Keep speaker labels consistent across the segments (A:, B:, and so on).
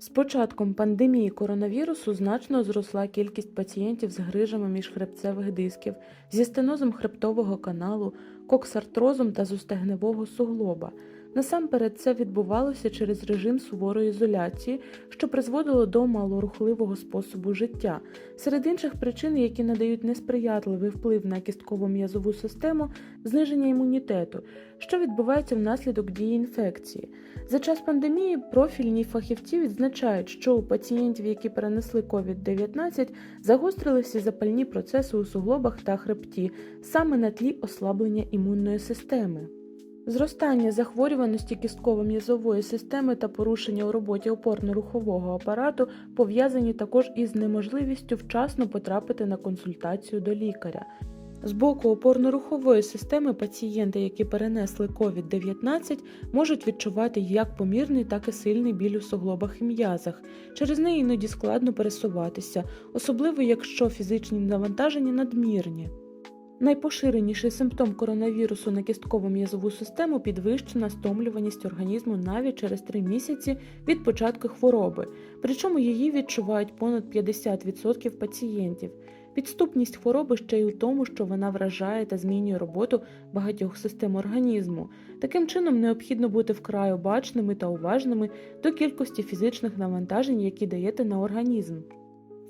A: З початком пандемії коронавірусу значно зросла кількість пацієнтів з грижами міжхребцевих дисків, зі стенозом хребтового каналу, коксартрозом та зостегневого суглоба. Насамперед це відбувалося через режим суворої ізоляції, що призводило до малорухливого способу життя. Серед інших причин, які надають несприятливий вплив на кістково-м'язову систему, зниження імунітету, що відбувається внаслідок дії інфекції. За час пандемії профільні фахівці відзначають, що у пацієнтів, які перенесли COVID-19, загострилися запальні процеси у суглобах та хребті саме на тлі ослаблення імунної системи. Зростання захворюваності кістково-м'язової системи та порушення у роботі опорно-рухового апарату пов'язані також із неможливістю вчасно потрапити на консультацію до лікаря. З боку опорно-рухової системи пацієнти, які перенесли COVID-19, можуть відчувати як помірний, так і сильний біль у суглобах і м'язах. Через неї іноді складно пересуватися, особливо якщо фізичні навантаження надмірні. Найпоширеніший симптом коронавірусу на кістково-м'язову систему підвищена стомлюваність організму навіть через 3 місяці від початку хвороби, причому її відчувають понад 50% пацієнтів. Підступність хвороби ще й у тому, що вона вражає та змінює роботу багатьох систем організму. Таким чином необхідно бути вкрай обачними та уважними до кількості фізичних навантажень, які даєте на організм.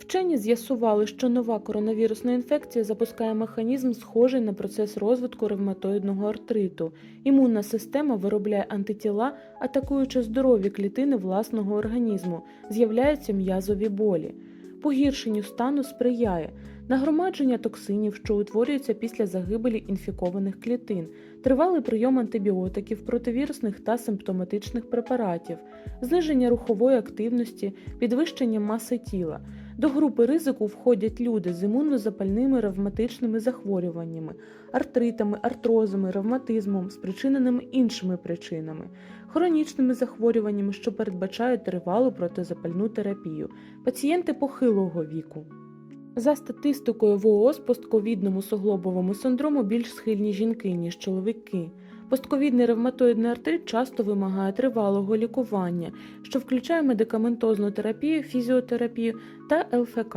A: Вчені з'ясували, що нова коронавірусна інфекція запускає механізм, схожий на процес розвитку ревматоїдного артриту. Імунна система виробляє антитіла, атакуючи здорові клітини власного організму, з'являються м'язові болі. Погіршенню стану сприяє нагромадження токсинів, що утворюються після загибелі інфікованих клітин, тривалий прийом антибіотиків, противірусних та симптоматичних препаратів, зниження рухової активності, підвищення маси тіла. До групи ризику входять люди з імуннозапальними ревматичними захворюваннями, артритами, артрозами, ревматизмом, спричиненими іншими причинами, хронічними захворюваннями, що передбачають тривалу протизапальну терапію, пацієнти похилого віку. За статистикою ВООЗ постковідному суглобовому синдрому більш схильні жінки, ніж чоловіки. Постковідний ревматоїдний артрит часто вимагає тривалого лікування, що включає медикаментозну терапію, фізіотерапію та ЛФК.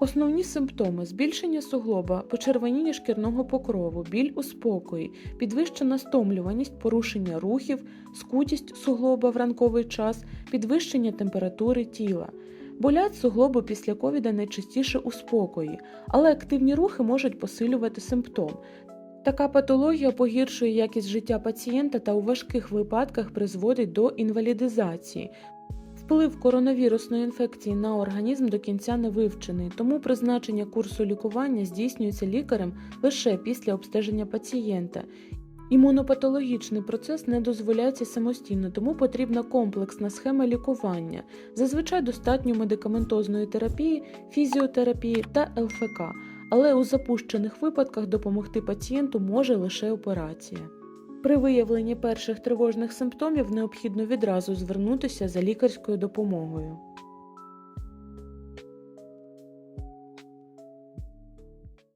A: Основні симптоми збільшення суглоба, почервоніння шкірного покрову, біль у спокої, підвищена стомлюваність, порушення рухів, скутість суглоба в ранковий час, підвищення температури тіла. Болять суглоби після ковіда найчастіше у спокої, але активні рухи можуть посилювати симптом. Така патологія погіршує якість життя пацієнта та у важких випадках призводить до інвалідизації. Вплив коронавірусної інфекції на організм до кінця не вивчений, тому призначення курсу лікування здійснюється лікарем лише після обстеження пацієнта. Імунопатологічний процес не дозволяється самостійно, тому потрібна комплексна схема лікування. Зазвичай достатньо медикаментозної терапії, фізіотерапії та ЛФК, але у запущених випадках допомогти пацієнту може лише операція. При виявленні перших тривожних симптомів необхідно відразу звернутися за лікарською допомогою.